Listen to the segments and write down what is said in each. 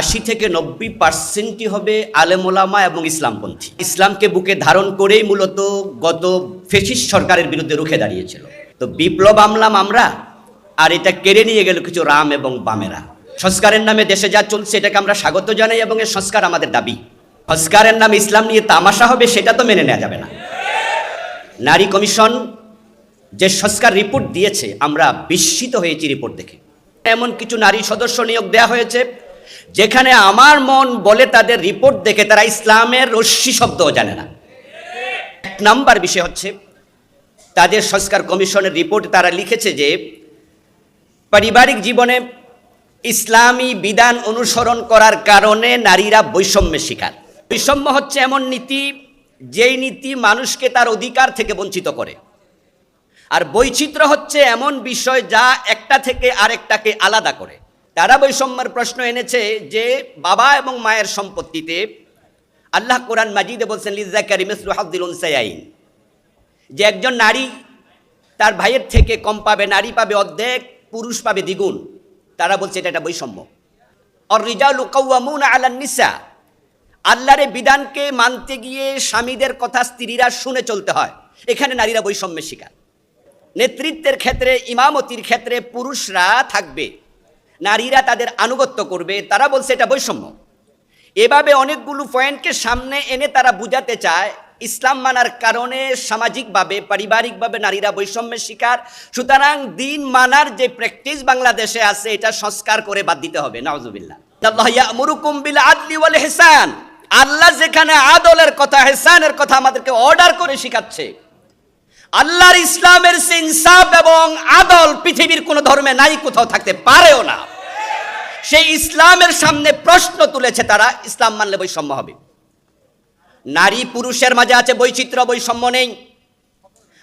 আশি থেকে নব্বই পার্সেন্টই হবে আলেমোলামা এবং ইসলামপন্থী। ইসলামকে বুকে ধারণ করেই মূলত গত ফেসিস সরকারের বিরুদ্ধে রুখে দাঁড়িয়েছিল। তো বিপ্লব আমলাম আমরা, আর এটা কেড়ে নিয়ে গেল কিছু রাম এবং বামেরা। সংস্কারের নামে দেশে যা চলছে এটাকে আমরা স্বাগত জানাই এবং এর সংস্কার আমাদের দাবি। সংস্কারের নামে ইসলাম নিয়ে তামাশা হবে সেটা তো মেনে নেওয়া যাবে না। নারী কমিশন যে সংস্কার রিপোর্ট দিয়েছে, আমরা বিস্মিত হয়েছি রিপোর্ট দেখে। এমন কিছু নারী সদস্য নিয়োগ দেওয়া হয়েছে যেখানে আমার মন বলে তাদের রিপোর্ট দেখে তারা ইসলামের রশ্মি শব্দও জানে না। এক নাম্বার বিষয় হচ্ছে, তাদের সংস্কার কমিশনের রিপোর্ট তারা লিখেছে যে, পারিবারিক জীবনে ইসলামী বিধান অনুসরণ করার কারণে নারীরা বৈষম্যের শিকার। বৈষম্য হচ্ছে এমন নীতি, যেই নীতি মানুষকে তার অধিকার থেকে বঞ্চিত করে। আর বৈচিত্র্য হচ্ছে এমন বিষয় যা একটা থেকে আরেকটাকে আলাদা করে। তারা বৈষম্যের প্রশ্ন এনেছে যে বাবা এবং মায়ের সম্পত্তিতে আল্লাহ কোরআন মাজিদে বলছেন, লিজাকারি মিসরু হাফদিল উনসাইন যে একজন নারী তার ভাইয়ের থেকে কম পাবে, নারী পাবে অর্ধেক, পুরুষ পাবে দ্বিগুণ। তারা বলছে এটা একটা বৈষম্য। আর রিজাল কৌয়ামুন নিসা। আল্লাহর বিধানকে মানতে গিয়ে স্বামীদের কথা স্ত্রীরা শুনে চলতে হয়। এখানে নারীরা বৈষম্যের শিকার। নেতৃত্বের ক্ষেত্রে, ইমামতির ক্ষেত্রে পুরুষরা থাকবে। নারীরা তাদের আনুগত্য করবে, তারা বলছে এটা বৈষম্য। এভাবে অনেকগুলো পয়েন্টকে সামনে এনে তারা বুঝাতে চায়, ইসলাম মানার কারণে সামাজিকভাবে, পারিবারিকভাবে নারীরা বৈষম্যের শিকার। সুতরাং দিন মানার যে প্র্যাকটিস বাংলাদেশে আছে, এটা সংস্কার করে বাদ দিতে হবে নওয়াজুবিল্লাহ আল্লাহ যেখানে আদলের কথা হেসানের কথা আমাদেরকে অর্ডার করে শিখাচ্ছে। আল্লাহর ইসলামের সে ইনসাফ এবং আদল পৃথিবীর কোনো ধর্মে নাই, কোথাও থাকতে পারেও না। সেই ইসলামের সামনে প্রশ্ন তুলেছে তারা, ইসলাম মানলে বৈষম্য হবে। নারী পুরুষের মাঝে আছে বৈচিত্র্য, বৈষম্য নেই।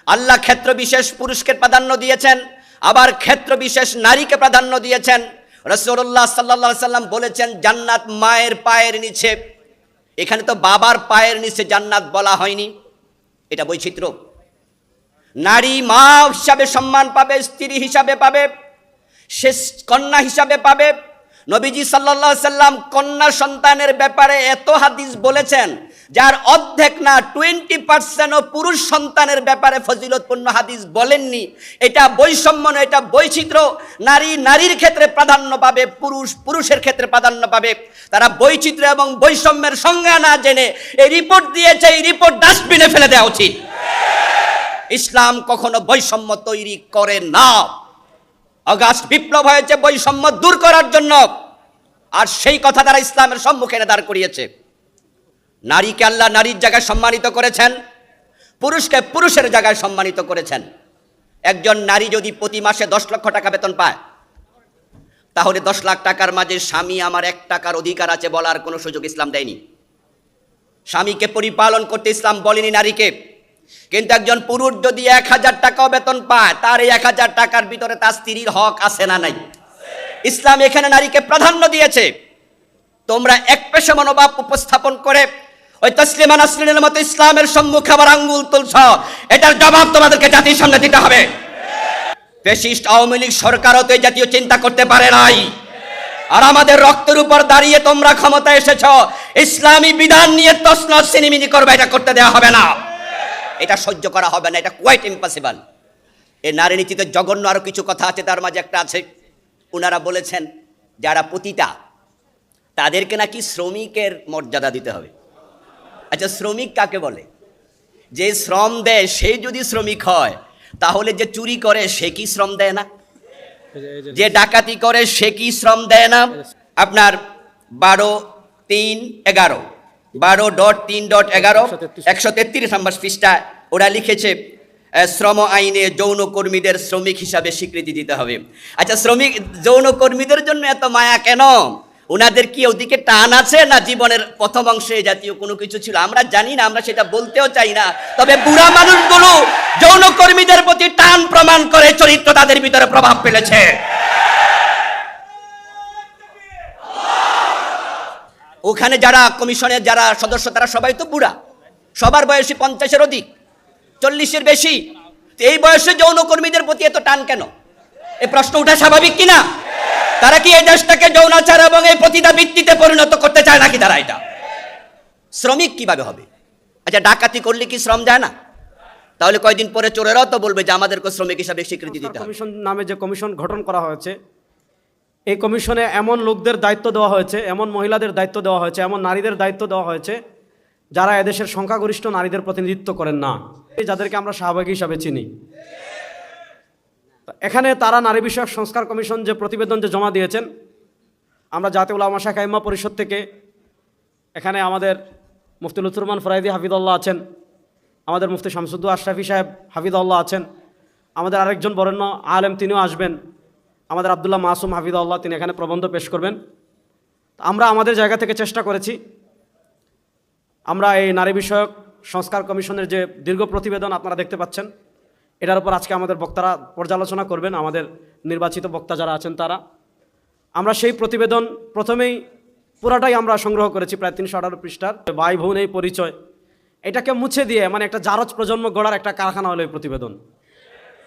আল্লাহ ক্ষেত্র বিশেষ পুরুষকে প্রাধান্য দিয়েছেন, আবার ক্ষেত্র বিশেষ নারীকে প্রাধান্য দিয়েছেন। রসুল্লাহ সাল্লা সাল্লাম বলেছেন, জান্নাত মায়ের পায়ের নিচে। এখানে তো বাবার পায়ের নিচে জান্নাত বলা হয়নি। এটা বৈচিত্র্য। নারী মা হিসাবে সম্মান পাবে, স্ত্রী হিসাবে পাবে, শেষ কন্যা হিসাবে পাবে। নবীজি সাল্লা সাল্লাম কন্যা সন্তানের ব্যাপারে এত হাদিস বলেছেন, যার অর্ধেক না টোয়েন্টি পার্সেন্টও পুরুষ সন্তানের ব্যাপারে ফজিলতপূর্ণ হাদিস বলেননি। এটা বৈষম্য নয়, এটা বৈচিত্র্য। নারী নারীর ক্ষেত্রে প্রাধান্য পাবে, পুরুষ পুরুষের ক্ষেত্রে প্রাধান্য পাবে। তারা বৈচিত্র্য এবং বৈষম্যের সংজ্ঞা না জেনে এই রিপোর্ট দিয়েছে, এই রিপোর্ট ডাস্টবিনে ফেলে দেওয়া উচিত। ইসলাম কখনো বৈষম্য তৈরি করে না। অগাস্ট বিপ্লব হয়েছে বৈষম্য দূর করার জন্য। আর সেই কথা তারা ইসলামের সম্মুখে দাঁড় করিয়েছে। নারীকে আল্লাহ নারীর জায়গায় সম্মানিত করেছেন, পুরুষকে পুরুষের জায়গায় সম্মানিত করেছেন। একজন নারী যদি প্রতি মাসে দশ লক্ষ টাকা বেতন পায়, তাহলে দশ লাখ টাকার মাঝে স্বামী আমার এক টাকার অধিকার আছে বলার কোনো সুযোগ ইসলাম দেয়নি। স্বামীকে পরিপালন করতে ইসলাম বলেনি নারীকে। কিন্তু একজন পুরুষ যদি এক হাজার টাকাও বেতন পায়, তার এই এক হাজার টাকার ভিতরে তার স্ত্রীর হক আছে না নাই? ইসলাম এখানে নারীকে প্রাধান্য দিয়েছে। তোমরা এক পেশা মনোভাব উপস্থাপন করে ওই তসলিমা নাসরিনের মতো ইসলামের সম্মুখে আবার আঙ্গুল তুলছ, এটার জবাব তোমাদেরকে জাতির সামনে দিতে হবে। ফেসিস্ট আওয়ামী লীগ সরকারও তো এই জাতীয় চিন্তা করতে পারে নাই। আর আমাদের রক্তের উপর দাঁড়িয়ে তোমরা ক্ষমতা এসেছ, ইসলামী বিধান নিয়ে তসনস সিনিমিনি করবে, এটা করতে দেওয়া হবে না। এটা সহ্য করা হবে না, এটা কোয়াইট ইম্পসিবল এই নারী নীতিতে জঘন্য আরও কিছু কথা আছে, তার মাঝে একটা আছে। ওনারা বলেছেন, যারা পতিতা, তাদেরকে নাকি শ্রমিকের মর্যাদা দিতে হবে। আচ্ছা শ্রমিক কাকে বলে? যে শ্রম দেয়, সে যদি শ্রমিক হয়, তাহলে যে চুরি করে, সে কি শ্রম দেয় না? যে ডাকাতি করে, সে কি শ্রম দেয় না? আপনার বারো, তিন, এগারো। বারো ডট তিন ডট এগারো একশো তেত্রিশ। নম্বর পৃষ্ঠা ওরা লিখেছে শ্রম আইনে যৌন কর্মীদের শ্রমিক হিসাবে স্বীকৃতি দিতে হবে। আচ্ছা শ্রমিক যৌন কর্মীদের জন্য এত মায়া কেন? ওনাদের কি ওদিকে টান আছে না জীবনের প্রথম অংশে জাতীয় কোনো কিছু ছিল? আমরা জানি না আমরা সেটা বলতেও চাই না। তবে বুড়া মানুষগুলো যৌন কর্মীদের প্রতি টান প্রমাণ করে চরিত্র তাদের ভিতরে প্রভাব ফেলেছে। ওখানে যারা কমিশনের যারা সদস্য, তারা সবাই তো বুড়া। সবার বয়সী পঞ্চাশের অধিক, চল্লিশের বেশি। এই বয়সে যৌনকর্মীদের প্রতি এত টান কেন? এই প্রশ্ন ওঠা স্বাভাবিক কিনা? তারা কি এই দেশটাকে যৌনাচার এবং এই প্রতিটা ভিত্তিতে পরিণত করতে চায় নাকি তারা এটা? শ্রমিক কীভাবে হবে? আচ্ছা ডাকাতি করলে কি শ্রম যায় না? তাহলে কয়দিন পরে চোরেরাও তো বলবে যে আমাদেরকে শ্রমিক হিসাবে স্বীকৃতি দিতে কমিশন নামে যে কমিশন গঠন করা হয়েছে এই কমিশনে এমন লোকদের দায়িত্ব দেওয়া হয়েছে, এমন মহিলাদের দায়িত্ব দেওয়া হয়েছে, এমন নারীদের দায়িত্ব দেওয়া হয়েছে, যারা এদেশের সংখ্যাগরিষ্ঠ নারীদের প্রতিনিধিত্ব করেন না। যাদেরকে আমরা শাহবাগী হিসাবে চিনি। এখানে তারা নারী বিষয়ক সংস্কার কমিশন যে প্রতিবেদন যে জমা দিয়েছেন, আমরা জাতীয় উলামা শাখা ইম্মা পরিষদ থেকে এখানে আমাদের মুফতি লুৎফুরমান ফরাইদি হাফিদুল্লাহ আছেন, আমাদের মুফতি শামসুদ্দু আশরাফি সাহেব হাফিদুল্লাহ আছেন, আমাদের আরেকজন বরেণ্য আলেম তিনিও আসবেন। আমাদের আবদুল্লাহ মাসুম হাফিদুল্লাহ তিনি এখানে প্রবন্ধ পেশ করবেন। আমরা আমাদের জায়গা থেকে চেষ্টা করেছি। আমরা এই নারী বিষয়ক সংস্কার কমিশনের যে দীর্ঘ প্রতিবেদন আপনারা দেখতে পাচ্ছেন, এটার উপর আজকে আমাদের বক্তারা পর্যালোচনা করবেন, আমাদের নির্বাচিত বক্তা যারা আছেন তারা। আমরা সেই প্রতিবেদন প্রথমেই পুরাটাই আমরা সংগ্রহ করেছি, প্রায় তিনশো আঠারো পৃষ্ঠার। ভাই বোন এই পরিচয়, এটাকে মুছে দিয়ে মানে একটা জারজ প্রজন্ম গড়ার একটা কারখানা হলো এই প্রতিবেদন।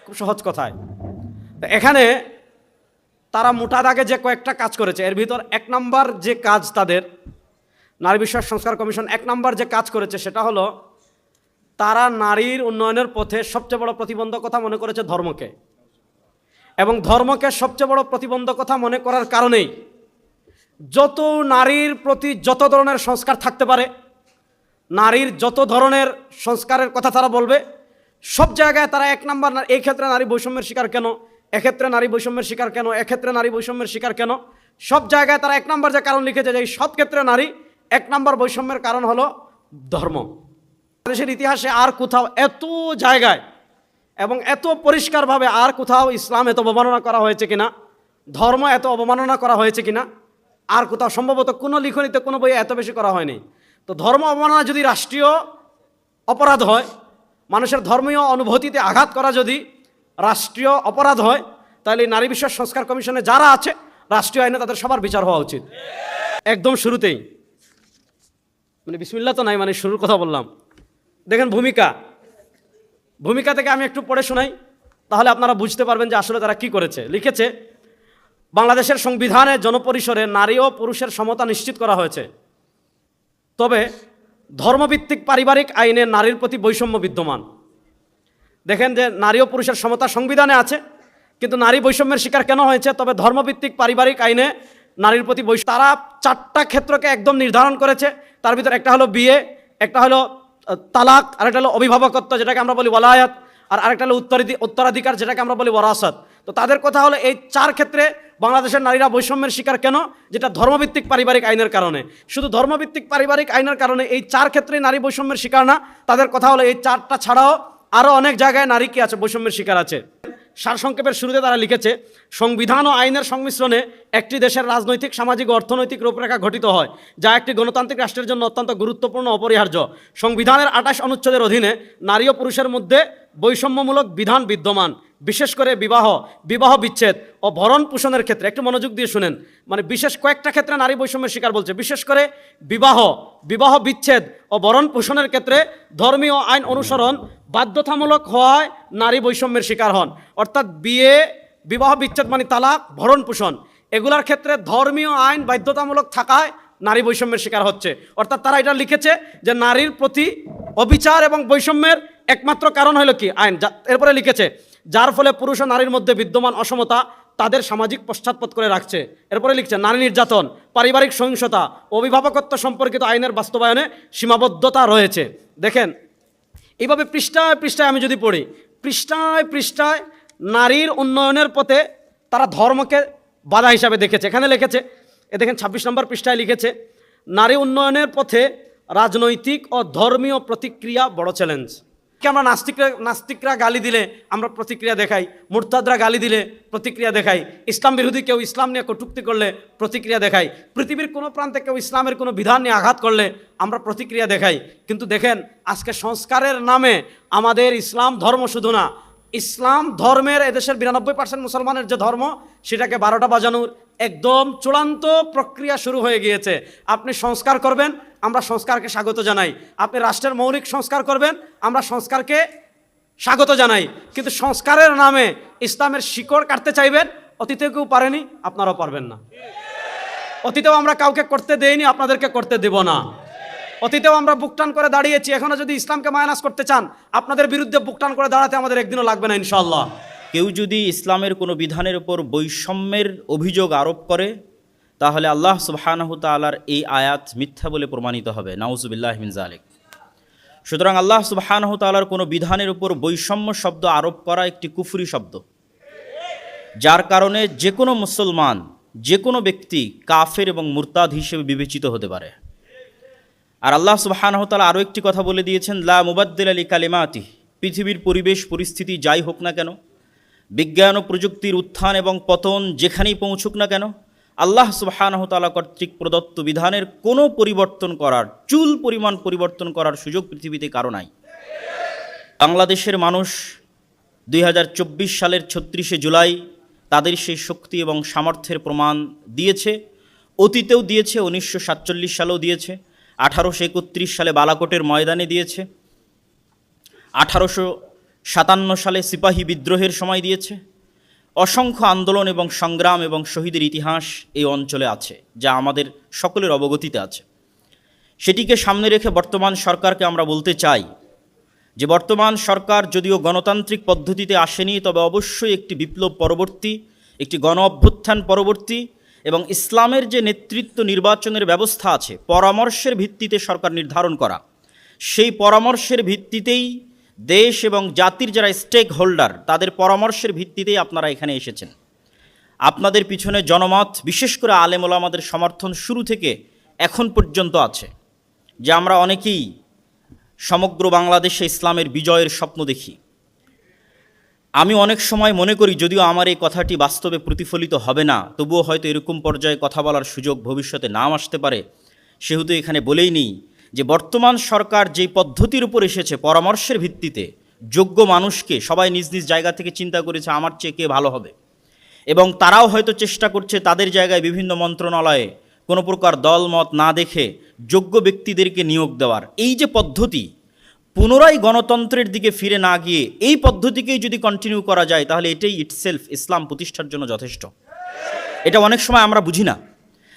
খুব সহজ কথায়। এখানে তারা মোটা দাগে যে কয়েকটা কাজ করেছে, এর ভিতর এক নাম্বার যে কাজ তাদের, নারী বিশ্বাস সংস্কার কমিশন এক নাম্বার যে কাজ করেছে সেটা হলো, তারা নারীর উন্নয়নের পথে সবচেয়ে বড় প্রতিবন্ধকতা মনে করেছে ধর্মকে। এবং ধর্মকে সবচেয়ে বড় প্রতিবন্ধকতা মনে করার কারণেই যত নারীর প্রতি যত ধরনের সংস্কার থাকতে পারে, নারীর যত ধরনের সংস্কারের কথা তারা বলবে, সব জায়গায় তারা এক নাম্বার, এই ক্ষেত্রে নারী বৈষম্যের শিকার কেন? এক্ষেত্রে নারী বৈষম্যের শিকার কেন? এক্ষেত্রে নারী বৈষম্যের শিকার কেন? সব জায়গায় তারা এক নম্বর যে কারণ লিখেছে যে সব ক্ষেত্রে নারী এক নম্বর বৈষম্যের কারণ হলো ধর্ম। দেশের ইতিহাসে আর কোথাও এত জায়গায় এবং এত পরিষ্কারভাবে আর কোথাও ইসলাম এত অবমাননা করা হয়েছে কিনা, ধর্ম এত অবমাননা করা হয়েছে কিনা, আর কোথাও সম্ভবত কোনো লিখনিতে কোনো বই এত বেশি করা হয়নি। তো ধর্ম অবমাননা যদি রাষ্ট্রীয় অপরাধ হয়, মানুষের ধর্মীয় অনুভূতিতে আঘাত করা যদি রাষ্ট্রীয় অপরাধ হয়, তাহলে এই নারী বিষয়ক সংস্কার কমিশনে যারা আছে, রাষ্ট্রীয় আইনে তাদের সবার বিচার হওয়া উচিত। একদম শুরুতেই। মানে বিসমিল্লা তো নাই মানে শুরুর কথা বললাম। দেখেন ভূমিকা। ভূমিকা থেকে আমি একটু পড়ে শোনাই, তাহলে আপনারা বুঝতে পারবেন যে আসলে তারা কি করেছে। লিখেছে, বাংলাদেশের সংবিধানে জনপরিসরে নারী ও পুরুষের সমতা নিশ্চিত করা হয়েছে। তবে ধর্মভিত্তিক পারিবারিক আইনে নারীর প্রতি বৈষম্য বিদ্যমান। দেখেন যে নারী ও পুরুষের সমতা সংবিধানে আছে, কিন্তু নারী বৈষম্যের শিকার কেন হয়েছে? তবে ধর্মভিত্তিক পারিবারিক আইনে নারীর প্রতি বৈষম্য তারা চারটা ক্ষেত্রকে একদম নির্ধারণ করেছে। তার ভিতর একটা হলো বিয়ে, একটা হলো তালাক আরেকটা হলো অভিভাবকত্ব, যেটাকে আমরা বলি ওয়ালায়াত, আর আরেকটা হলো উত্তরাধি উত্তরাধিকার, যেটাকে আমরা বলি ওরাসত তো তাদের কথা হলো এই চার ক্ষেত্রে বাংলাদেশের নারীরা বৈষম্যের শিকার কেন? যেটা ধর্মভিত্তিক পারিবারিক আইনের কারণে। শুধু ধর্মভিত্তিক পারিবারিক আইনের কারণে এই চার ক্ষেত্রেই নারী বৈষম্যের শিকার না, তাদের কথা হলো এই চারটা ছাড়াও আরও অনেক জায়গায় নারী কি আছে? বৈষম্যের শিকার আছে। সারসংক্ষেপের শুরুতে তারা লিখেছে, সংবিধান ও আইনের সংমিশ্রণে একটি দেশের রাজনৈতিক, সামাজিক, অর্থনৈতিক রূপরেখা ঘটিত হয়, যা একটি গণতান্ত্রিক রাষ্ট্রের জন্য অত্যন্ত গুরুত্বপূর্ণ অপরিহার্য। সংবিধানের আঠাশ অনুচ্ছেদের অধীনে নারী ও পুরুষের মধ্যে বৈষম্যমূলক বিধান বিদ্যমান। বিশেষ করে বিবাহ বিবাহ বিচ্ছেদ ও ভরণ পোষণের ক্ষেত্রে, একটু মনোযোগ দিয়ে শুনেন মানে বিশেষ কয়েকটা ক্ষেত্রে নারী বৈষম্যের শিকার বলছে, বিশেষ করে বিবাহ বিবাহ বিচ্ছেদ ও ভরণ পোষণের ক্ষেত্রে ধর্মীয় আইন অনুসরণ বাধ্যতামূলক হওয়ায় নারী বৈষম্যের শিকার হন। অর্থাৎ বিয়ে, বিবাহ বিচ্ছেদ মানে তালাক, ভরণ পোষণ, এগুলার ক্ষেত্রে ধর্মীয় আইন বাধ্যতামূলক থাকায় নারী বৈষম্যের শিকার হচ্ছে। অর্থাৎ তারা এটা লিখেছে যে নারীর প্রতি অবিচার এবং বৈষম্যের একমাত্র কারণ হলো কি? আইন এরপরে লিখেছে যার ফলে পুরুষ ও নারীর মধ্যে বিদ্যমান অসমতা তাদের সামাজিক পশ্চাৎপদ করে রাখছে। এরপরে লিখছে, নারী নির্যাতন, পারিবারিক সহিংসতা, অভিভাবকত্ব সম্পর্কিত আইনের বাস্তবায়নে সীমাবদ্ধতা রয়েছে। দেখেন, এইভাবে পৃষ্ঠায় পৃষ্ঠায় আমি যদি পড়ি, পৃষ্ঠায় পৃষ্ঠায় নারীর উন্নয়নের পথে তারা ধর্মকে বাধা হিসাবে দেখেছে। এখানে লিখেছে, এ দেখেন ছাব্বিশ নম্বর পৃষ্ঠায় লিখেছে, নারী উন্নয়নের পথে রাজনৈতিক ও ধর্মীয় প্রতিক্রিয়া বড় চ্যালেঞ্জ। কি আমরা নাস্তিকরা নাস্তিকরা গালি দিলে আমরা প্রতিক্রিয়া দেখাই? মুরতাদরা গালি দিলে প্রতিক্রিয়া দেখাই? ইসলাম বিরোধী কেউ ইসলাম নিয়ে কটুক্তি করলে প্রতিক্রিয়া দেখাই? পৃথিবীর কোনো প্রান্তে কেউ ইসলামের কোনো বিধান নিয়ে আঘাত করলে আমরা প্রতিক্রিয়া দেখাই। কিন্তু দেখেন, আজকে সংস্কারের নামে আমাদের ইসলাম ধর্ম শুধু না, ইসলাম ধর্মের এদেশের বিরানব্বই পার্সেন্ট মুসলমানের যে ধর্ম, সেটাকে বারোটা বাজানোর একদম চূড়ান্ত প্রক্রিয়া শুরু হয়ে গিয়েছে। আপনি সংস্কার করবেন, আমরা সংস্কারকে স্বাগত জানাই। আপনি রাষ্ট্রের মৌলিক সংস্কার করবেন, আমরা সংস্কারকে স্বাগত জানাই। কিন্তু সংস্কারের নামে ইসলামের শিকড় কাটতে চাইবেন অতীতে কেউ পারেনি, আপনারাও পারবেন না। অতীতেও আমরা কাউকে করতে দেইনি, আপনাদেরকে করতে দেব না। অতীতেও আমরা বুকটান করে দাঁড়িয়েছি, এখনও যদি ইসলামকে মায়ানাস করতে চান, আপনাদের বিরুদ্ধে বুকটান করে দাঁড়াতে আমাদের একদিনও লাগবে না ইনশাল্লাহ কেউ যদি ইসলামের কোনো বিধানের উপর বৈষম্যের অভিযোগ আরোপ করে, তাহলে আল্লাহ সুবহানাহু তাআলার এই আয়াত মিথ্যা বলে প্রমাণিত হবে। নাউজুবিল্লাহ মিন জালিক সুতরাং আল্লাহ সুবহানাহু তাআলার কোনো বিধানের উপর বৈষম্য শব্দ আরোপ করা একটি কুফুরি শব্দ, যার কারণে যে কোনো মুসলমান যে কোনো ব্যক্তি কাফের এবং মুরতাদ হিসেবে বিবেচিত হতে পারে। আর আল্লাহ সুবহানাহু তাআলা আরও একটি কথা বলে দিয়েছেন, লা মুবাদ্দিল আলী কালিমাতি পৃথিবীর পরিবেশ, পরিস্থিতি যাই হোক না কেন বিজ্ঞান ও প্রযুক্তির উত্থান এবং পতন যেখানেই পৌঁছুক না কেন, আল্লাহ সুবহানাহু তাআলা কর্তৃক প্রদত্ত বিধানের কোনো পরিবর্তন করার, চুল পরিমাণ পরিবর্তন করার সুযোগ পৃথিবীতে কারও নাই। বাংলাদেশের মানুষ দুই হাজার চব্বিশ সালের ছত্রিশে জুলাই তাদের সেই শক্তি এবং সামর্থ্যের প্রমাণ দিয়েছে। অতীতেও দিয়েছে, উনিশশো সাতচল্লিশ সালেও দিয়েছে, আঠারোশো একত্রিশ সালে বালাকোটের ময়দানে দিয়েছে, আঠারোশো সাতান্ন সালে সিপাহী বিদ্রোহের সময় দিয়েছে। অসংখ্য আন্দোলন এবং সংগ্রাম এবং শহীদের ইতিহাস এই অঞ্চলে আছে, যা আমাদের সকলের অবগতিতে আছে। সেটিকে সামনে রেখে বর্তমান সরকারকে আমরা বলতে চাই যে, বর্তমান সরকার যদিও গণতান্ত্রিক পদ্ধতিতে আসেনি, তবে অবশ্যই একটি বিপ্লব পরবর্তী, একটি গণ অভ্যুত্থান পরবর্তী এবং ইসলামের যে নেতৃত্ব নির্বাচনের ব্যবস্থা আছে, পরামর্শের ভিত্তিতে সরকার নির্ধারণ করা। সেই পরামর্শের ভিত্তিতেই দেশ এবং জাতির যারা স্টেক হোল্ডার তাদের পরামর্শের ভিত্তিতেই আপনারা এখানে এসেছেন। আপনাদের পিছনে জনমত, বিশেষ করে আলেমোলা আমাদের সমর্থন শুরু থেকে এখন পর্যন্ত আছে, যে আমরা অনেকেই সমগ্র বাংলাদেশে ইসলামের বিজয়ের স্বপ্ন দেখি। আমি অনেক সময় মনে করি, যদিও আমার এই কথাটি বাস্তবে প্রতিফলিত হবে না, তবুও হয়তো এরকম পর্যায়ে কথা বলার সুযোগ ভবিষ্যতে নাম আসতে পারে। সেহেতু এখানে বলেই নিই যে বর্তমান সরকার যেই পদ্ধতির উপর এসেছে পরামর্শের ভিত্তিতে যোগ্য মানুষকে সবাই নিজ নিজ জায়গা থেকে চিন্তা করেছে, আমার চেয়ে কে ভালো হবে? এবং তারাও হয়তো চেষ্টা করছে তাদের জায়গায় বিভিন্ন মন্ত্রণালয়ে কোনো প্রকার দলমত না দেখে যোগ্য ব্যক্তিদেরকে নিয়োগ দেওয়ার। এই যে পদ্ধতি, পুনরায় গণতন্ত্রের দিকে ফিরে না গিয়ে এই পদ্ধতিকেই যদি কন্টিনিউ করা যায়, তাহলে এটাই ইটসেলফ ইসলাম প্রতিষ্ঠার জন্য যথেষ্ট। এটা অনেক সময় আমরা বুঝি না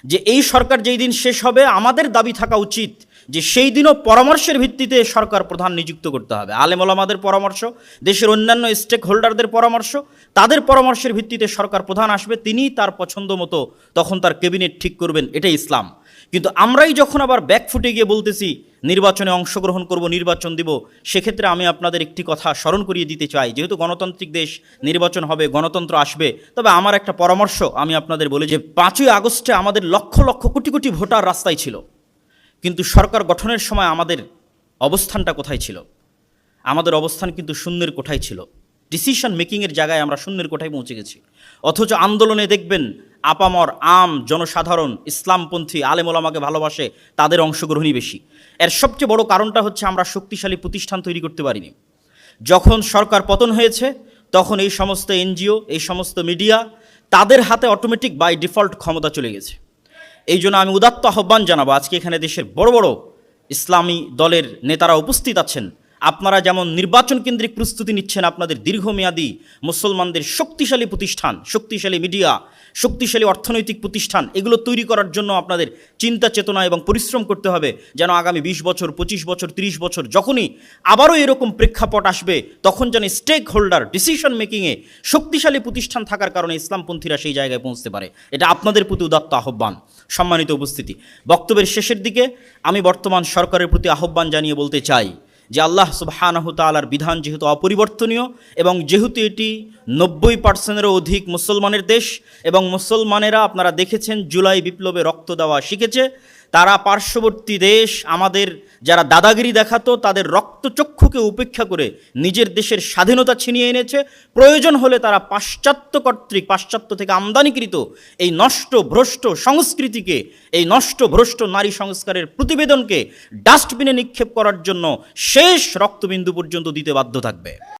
যে এই সরকার যেই দিন শেষ হবে, আমাদের দাবি থাকা উচিত যে সেই দিনও পরামর্শের ভিত্তিতে সরকার প্রধান নিযুক্ত করতে হবে। আলেম ওলামাদের পরামর্শ, দেশের অন্যান্য স্টেক হোল্ডারদের পরামর্শ, তাদের পরামর্শের ভিত্তিতে সরকার প্রধান আসবে, তিনিই তার পছন্দ মতো তখন তার ক্যাবিনেট ঠিক করবেন, এটাই ইসলাম। কিন্তু আমরাই যখন আবার ব্যাক ফুটে গিয়ে বলতেছি, নির্বাচনে অংশগ্রহণ করব, নির্বাচন দিব, সেক্ষেত্রে আমি আপনাদের একটি কথা স্মরণ করিয়ে দিতে চাই। যেহেতু গণতান্ত্রিক দেশ, নির্বাচন হবে, গণতন্ত্র আসবে, তবে আমার একটা পরামর্শ আমি আপনাদের বলি যে, পাঁচই আগস্টে আমাদের লক্ষ লক্ষ কোটি কোটি ভোটার রাস্তায় ছিল। কিন্তু সরকার গঠনের সময় আমাদের অবস্থানটা কোথায় ছিল? আমাদের অবস্থান কিন্তু শূন্যের কোঠায় ছিল। ডিসিশন মেকিংয়ের জায়গায় আমরা শূন্যের কোঠায় পৌঁছে গেছি। অথচ আন্দোলনে দেখবেন আপামর আম, জনসাধারণ, ইসলামপন্থী আলেমোলামাকে ভালোবাসে, তাদের অংশগ্রহণই বেশি। এর সবচেয়ে বড় কারণটা হচ্ছে আমরা শক্তিশালী প্রতিষ্ঠান তৈরি করতে পারিনি। যখন সরকার পতন হয়েছে, তখন এই সমস্ত এনজিও, এই সমস্ত মিডিয়া, তাদের হাতে অটোমেটিক বাই ডিফল্ট ক্ষমতা চলে গেছে। এই জন্য আমি উদাত্ত আহ্বান জানাব। আজকে এখানে দেশের বড় বড় ইসলামী দলের নেতারা উপস্থিত আছেন। আপনারা যেমন নির্বাচন কেন্দ্রিক প্রস্তুতি নিচ্ছেন আপনাদের দীর্ঘমেয়াদী মুসলমানদের শক্তিশালী প্রতিষ্ঠান, শক্তিশালী মিডিয়া, শক্তিশালী অর্থনৈতিক প্রতিষ্ঠান, এগুলো তৈরি করার জন্য আপনাদের চিন্তা, চেতনা এবং পরিশ্রম করতে হবে যেন আগামী বিশ বছর, পঁচিশ বছর, তিরিশ বছর যখনই আবারও এরকম প্রেক্ষাপট আসবে, তখন যেন স্টেক হোল্ডার ডিসিশন মেকিংয়ে শক্তিশালী প্রতিষ্ঠান থাকার কারণে ইসলামপন্থীরা সেই জায়গায় পৌঁছতে পারে। এটা আপনাদের প্রতি উদাত্ত আহ্বান। সম্মানিত উপস্থিতি। বক্তব্যের শেষের দিকে আমি বর্তমান সরকারের প্রতি আহ্বান জানিয়ে বলতে চাই যে আল্লাহ সুবহানাহু তালার বিধান যেহেতু অপরিবর্তনীয় এবং যেহেতু এটি নব্বই পার্সেন্টেরও অধিক মুসলমানের দেশ এবং মুসলমানেরা আপনারা দেখেছেন জুলাই বিপ্লবে রক্ত দেওয়া শিখেছে। তারা পার্শ্ববর্তী দেশ, আমাদের যারা দাদাগিরি দেখাতো, তাদের রক্তচক্ষুকে উপেক্ষা করে নিজের দেশের স্বাধীনতা ছিনিয়ে এনেছে। প্রয়োজন হলে তারা পাশ্চাত্য কর্তৃক, পাশ্চাত্য থেকে আমদানিকৃত এই নষ্ট ভ্রষ্ট সংস্কৃতিকে, এই নষ্ট ভ্রষ্ট নারী সংস্কারের প্রতিবেদনকে ডাস্টবিনে নিক্ষেপ করার জন্য শেষ রক্তবিন্দু পর্যন্ত দিতে বাধ্য থাকবে।